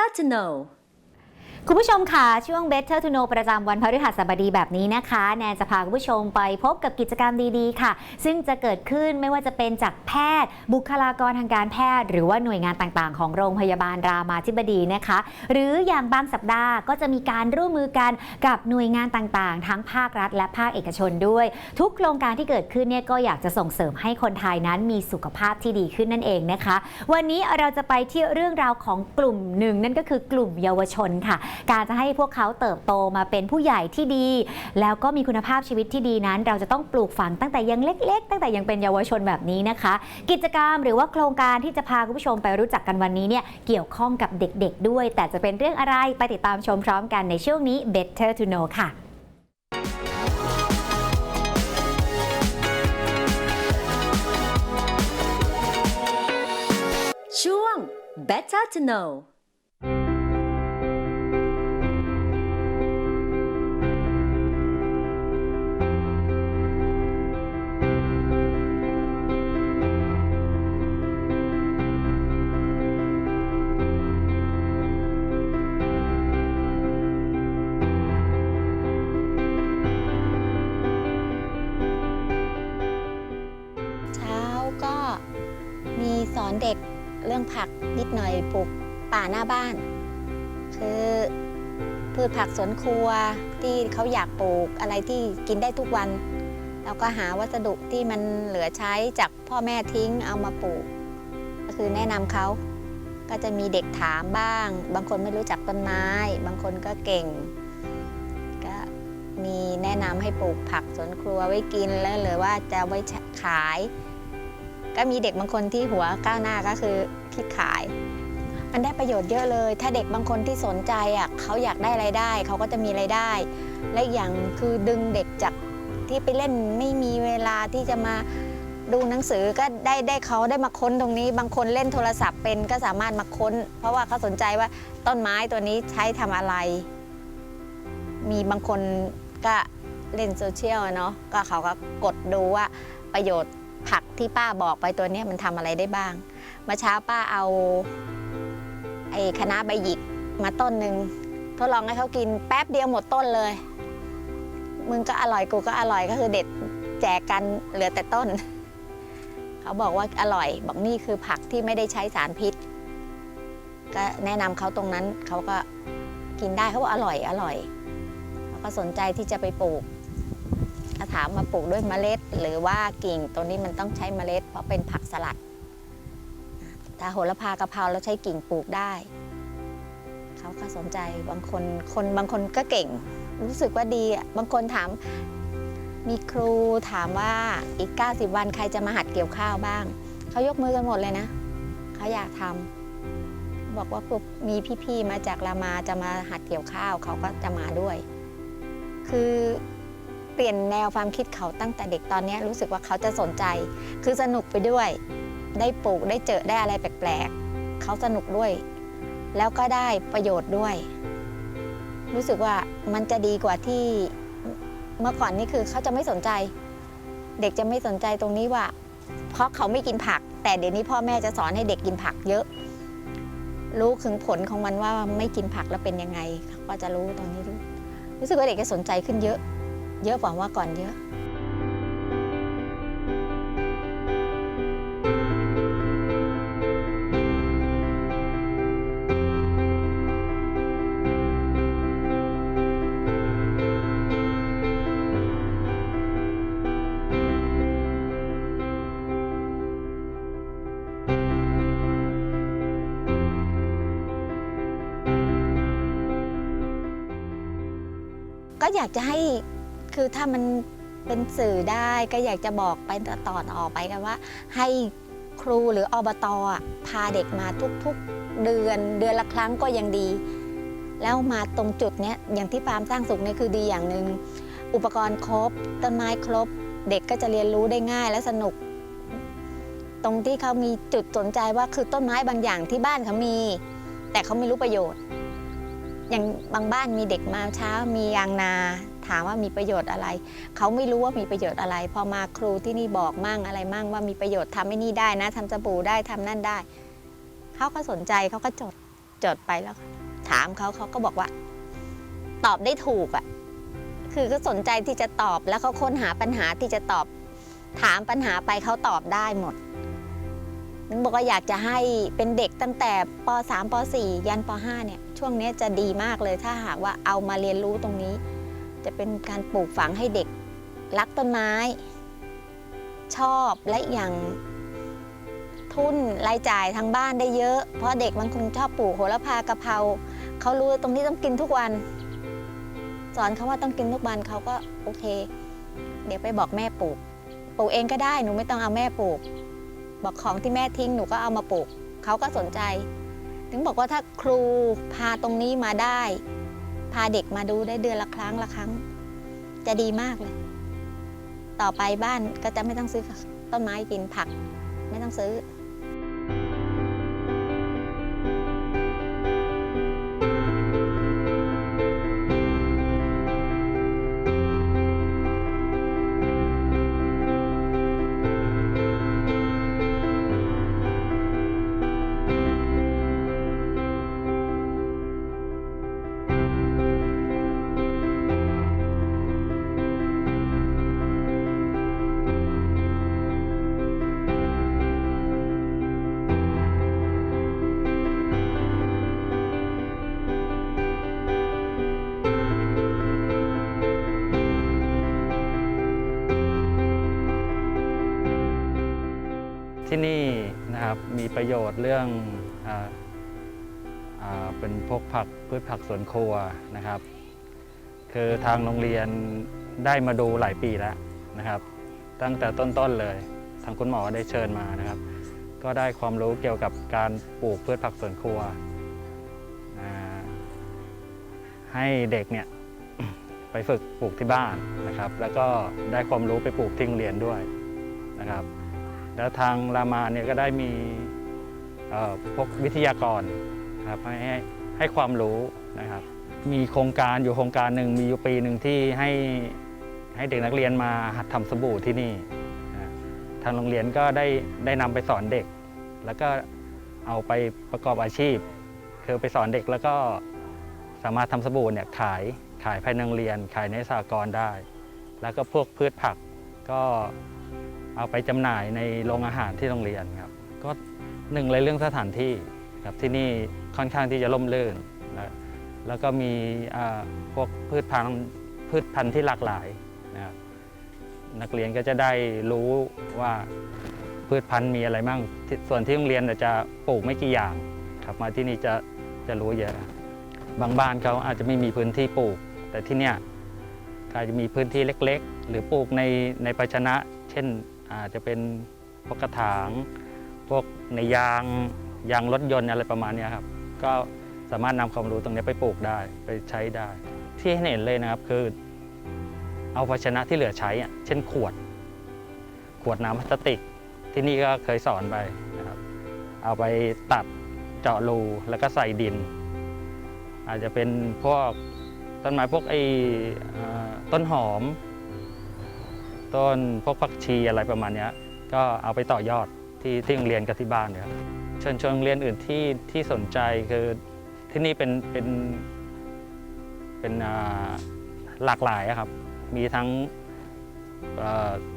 Hard to know. คุณผู้ชมค่ะ ช่วง Better to Know ประจำวันพฤหัสบดีแบบนี้นะคะ แนนจะพาคุณผู้ชมไปพบกับกิจกรรมดีๆ ค่ะ ซึ่งจะเกิดขึ้นไม่ว่าจะเป็นจากแพทย์ บุคลากรทางการแพทย์ หรือว่าหน่วยงานต่างๆ ของโรงพยาบาลรามาธิบดีนะคะ หรืออย่างบางสัปดาห์ก็จะมีการร่วมมือกันกับหน่วยงานต่างๆ ทั้งภาครัฐ และภาคเอกชนด้วย ทุกโครงการที่เกิดขึ้นเนี่ยก็อยากจะส่งเสริมให้คนไทยนั้นมีสุขภาพที่ดีขึ้นนั่นเองนะคะ วันนี้เราจะไปที่เรื่องราวของกลุ่มหนึ่งนั่นก็คือกลุ่มเยาวชนค่ะการจะให้พวกเขาเติบโตมาเป็นผู้ใหญ่ที่ดี แล้วก็มีคุณภาพชีวิตที่ดีนั้น เราจะต้องปลูกฝังตั้งแต่ยังเล็ก ๆ ตั้งแต่ยังเป็นเยาวชนแบบนี้นะคะ กิจกรรมหรือว่าโครงการที่จะพาคุณผู้ชมไปรู้จักกันวันนี้เนี่ยเกี่ยวข้องกับเด็กๆด้วย แต่จะเป็นเรื่องอะไรไปติดตามชมพร้อมกันในช่วงนี้ Better to Know ค่ะช่วง Better to Know อนเด็กเรื่องผักนิดหน่อยปลูกป่าหน้าบ้าน คือพืชผักสวนครัวที่เขาอยากปลูกอะไรที่กินได้ทุกวันแล้วก็หาวัสดุที่มันเหลือใช้จากพ่อแม่ทิ้งเอามาปลูก ก็คือแนะนำเขาก็จะมีเด็กถามบ้าง บางคนไม่รู้จักต้นไม้ บางคนก็เก่ง ก็มีแนะนำให้ปลูกผักสวนครัวไว้กินแล้วหรือว่าจะไว้ขาย ก็มีเด็กบางคนที่หัวก้าวหน้าก็คือคิดขาย มันได้ประโยชน์เยอะเลย ถ้าเด็กบางคนที่สนใจอะเขาอยากได้ไรายได้ เขาก็จะมีไรายได้ และอย่างคือดึงเด็กจากที่ไปเล่นไม่มีเวลาที่จะมาดูหนังสือก็ได้ได้เขาได้มาค้นตรงนี้ บางคนเล่นโทรศัพท์เป็นก็สามารถมาค้น เพราะว่าเขาสนใจว่าต้นไม้ตัวนี้ใช้ทำอะไร มีบางคนก็เล่นโซเชียลเนาะก็เขาก็กดดูว่าประโยชน์ ผักที่ป้าบอกไปตัวนี้มันทำอะไรได้บ้างเมื่อเช้าป้าเอาไอ้คะน้าใบหยิกมาต้นหนึ่งทดลองให้เขากินแป๊บเดียวหมดต้นเลย มึงก็อร่อยกูก็อร่อยก็คือเด็ดแจกกันเหลือแต่ต้น เขาบอกว่าอร่อย บอกนี่คือผักที่ไม่ได้ใช้สารพิษ ก็แนะนำเขาตรงนั้นเขาก็กินได้เขาบอกอร่อยอร่อยเขาก็สนใจที่จะไปปลูก ถ้าถามมาปลูกด้วยเมล็ด หรือว่ากิ่งตัวนี้มันต้องใช้เมล็ด เพราะเป็นผักสลัด ถ้าโหระพากะเพราแล้วใช้กิ่งปลูกได้เขาก็สนใจบางคนคนบางคนก็เก่ง รู้สึกว่าดีบางคนถามมีครูถามว่าอีก 90 วันใครจะมาหัดเกี่ยวข้าวบ้าง เขายกมือกันหมดเลยนะ เขาอยากทำบอกว่าพวกมีพี่ๆมาจากรามาจะมาหัดเกี่ยวข้าว เขาก็จะมาด้วย คือ เปลี่ยนแนวความคิดเขาตั้งแต่เด็กตอนนี้รู้สึกว่าเขาจะสนใจ คือสนุกไปด้วย ได้ปลูกได้เจอได้อะไรแปลกๆ เขาสนุกด้วย แล้วก็ได้ประโยชน์ด้วย รู้สึกว่ามันจะดีกว่าที่เมื่อก่อนนี่คือเขาจะไม่สนใจ เด็กจะไม่สนใจตรงนี้ว่า เพราะเขาไม่กินผัก แต่เดี๋ยวนี้พ่อแม่จะสอนให้เด็กกินผักเยอะ รู้ถึงผลของมันว่าไม่กินผักแล้วเป็นยังไงเขาก็จะรู้ตรงนี้รู้รู้สึกว่าเด็กจะสนใจขึ้นเยอะ เยอะกว่าเมื่อก่อนเยอะก็อยากจะให้ คือถ้ามันเป็นสื่อได้ก็อยากจะบอกไปต่อต่อไปกันว่า ให้ครูหรืออบตอพาเด็กมาทุกๆเดือนเดือนละครั้งก็ยังดี แล้วมาตรงจุดเนี้ยอย่างที่ฟาร์มสร้างสุขเนี่ยคือดีอย่างหนึ่งอุปกรณ์ครบ ต้นไม้ครบ เด็กก็จะเรียนรู้ได้ง่ายและสนุก ตรงที่เขามีจุดสนใจว่าคือต้นไม้บางอย่างที่บ้านเขามี แต่เขาไม่รู้ประโยชน์ อย่างบางบ้านมีเด็กมาเช้ามียางนา ถามว่ามีประโยชน์อะไร เขาไม่รู้ว่ามีประโยชน์อะไร พอมาครูที่นี่บอกมั่งอะไรมั่งว่ามีประโยชน์ทำไอ้นี่ได้นะทำสบู่ได้ทำนั่นได้เขเขาก็สนใจเขาก็จดจดไปแล้ว ถามเขาเขาก็บอกว่า ตอบได้ถูกอะ่ะคือก็สนใจที่จะตอบแล้วเขาค้นหาปัญหาที่จะตอบ ถามปัญหาไปเขาตอบได้หมดนึกบอกว่าอยากจะให้เป็นเด็กตั้งแต่ป .3 ป .4 ยันป .5 เนี่ยช่วงนี้จะดีมากเลยถ้าหากว่าเอามาเรียนรู้ตรงนี้ จะเป็นการปลูกฝังให้เด็กรักต้นไม้ ชอบและอย่างทุนรายจ่ายทางบ้านได้เยอะ เพราะเด็กมันคงชอบปลูกโหระพากะเพราเขารู้ตรงนี้ต้องกินทุกวัน สอนเขาว่าต้องกินทุกวันเขาก็โอเค เดี๋ยวไปบอกแม่ปลูก ปลูกเองก็ได้หนูไม่ต้องเอาแม่ปลูก บอกของที่แม่ทิ้งหนูก็เอามาปลูกเขาก็สนใจ ถึงบอกว่าถ้าครูพาตรงนี้มาได้ พาเด็กมาดูได้เดือนละครั้งละครั้ง จะดีมากเลย ต่อไปบ้านก็จะไม่ต้องซื้อต้นไม้กินผัก ไม่ต้องซื้อ นี่นะครับมีประโยชน์เรื่องออเป็นพวกผักพืชผักสวนครัวนะครับ คือทางโรงเรียนได้มาดูหลายปีแล้วนะครับ ตั้งแต่ต้นๆเลยทางคุณหมอได้เชิญมานะครับ ก็ได้ความรู้เกี่ยวกับการปลูกพืชผักสวนครัว ให้เด็กเนี่ยไปฝึกปลูกที่บ้านนะครับ แล้วก็ได้ความรู้ไปปลูกที่โรงเรียนด้วยนะครับ แล้วทางรามาเนี่ยก็ได้มีพวกวิทยากรครับให้ให้ความรู้นะครับ มีโครงการอยู่โครงการหนึ่งมีอยู่ปีหนึ่งที่ให้ให้เด็กนักเรียนมาหัดทำสบู่ที่นี่ทางโรงเรียนก็ได้ได้นำไปสอนเด็ก แล้วก็เอาไปประกอบอาชีพ คือไปสอนเด็กแล้วก็สามารถทำสบู่เนี่ยขายขายภายในโรงเรียน ขายในสหกรได้ แล้วก็พวกพืชผักก็ เอาไปจำหน่ายในโรงอาหารที่โรงเรียนครับ ก็หนึ่งเลยเรื่องสถานที่ครับที่นี่ค่อนข้างที่จะร่มรื่นนะแล้วก็มีพวกพืชพันธุ์พืชพันธุ์ที่หลากหลายนะครับนักเรียนก็จะได้รู้ว่าพืชพันธุ์มีอะไรบ้างส่วนที่โรงเรียนจะปลูกไม่กี่อย่างครับมาที่นี่จะจะรู้เยอะบางบ้านเขาอาจจะไม่มีพื้นที่ปลูก แต่ที่เนี่ยอาจจะมีพื้นที่เล็ก ๆ หรือปลูกในในภาชนะ เช่น อาจจะเป็นพวกกระถาง พวกในยางยางรถยนต์อะไรประมาณนี้ครับ ก็สามารถนำความรู้ตรงนี้ไปปลูกได้ไปใช้ได้ ที่เห็นเลยนะครับคือ เอาภาชนะที่เหลือใช้เช่นขวด ขวดน้ำพลาสติก ที่นี่ก็เคยสอนไปนะครับ เอาไปตัดเจาะรูแล้วก็ใส่ดิน อาจจะเป็นพวกต้นไม้พวกไอ้อ่าต้นหอม ต้นพวกผักชีอะไรประมาณนี้ก็เอาไปต่อยอดที่ที่โรงเรียนกับที่บ้านเนี่ยครับเชิญชวนโรงเรียนอื่นที่ที่สนใจคือที่นี่เป็นเป็นเป็นหลากหลายครับ มีทั้ง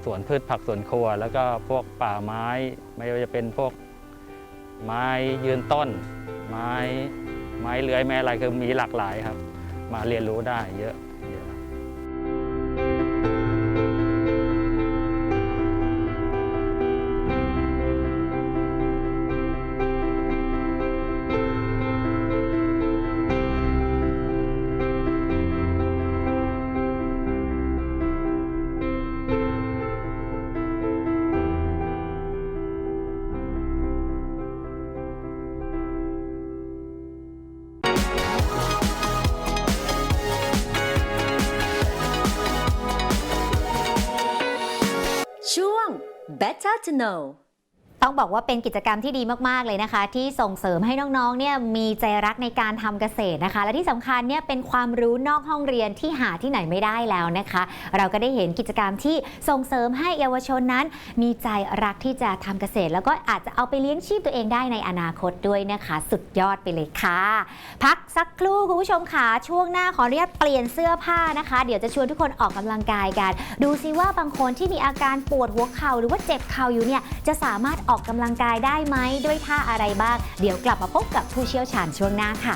สวนพืชผักสวนครัว แล้วก็พวกป่าไม้ไม่ว่าจะเป็นพวกไม้ยืนต้น ไม้ไม้เลื้อยไม้อะไรคือมีหลากหลายครับ มาเรียนรู้ได้เยอะ เต้องบอกว่าเป็นกิจกรรมที่ดีมากๆเลยนะคะ ที่ส่งเสริมให้น้องๆเนี่ยมีใจรักในการทำเกษตรนะคะ และที่สำคัญเนี่ยเป็นความรู้นอกห้องเรียนที่หาที่ไหนไม่ได้แล้วนะคะ เราก็ได้เห็นกิจกรรมที่ส่งเสริมให้เยาวชนนั้น มีใจรักที่จะทำเกษตร แล้วก็อาจจะเอาไปเลี้ยงชีพตัวเองได้ในอนาคตด้วยนะคะ สุดยอดไปเลยค่ะ พักสักครู่คุณผู้ชมค่ะช่วงหน้าขออนุญาตเปลี่ยนเสื้อผ้านะคะ เดี๋ยวจะชวนทุกคนออกกำลังกายกัน ดูซิว่าบางคนที่มีอาการปวดหัวเข่าหรือว่าเจ็บเข่าอยู่เนี่ยจะสามารถออกกำลังกายได้ไหมด้วยท่าอะไรบ้าง เดี๋ยวกลับมาพบกับผู้เชี่ยวชาญช่วงหน้าค่ะ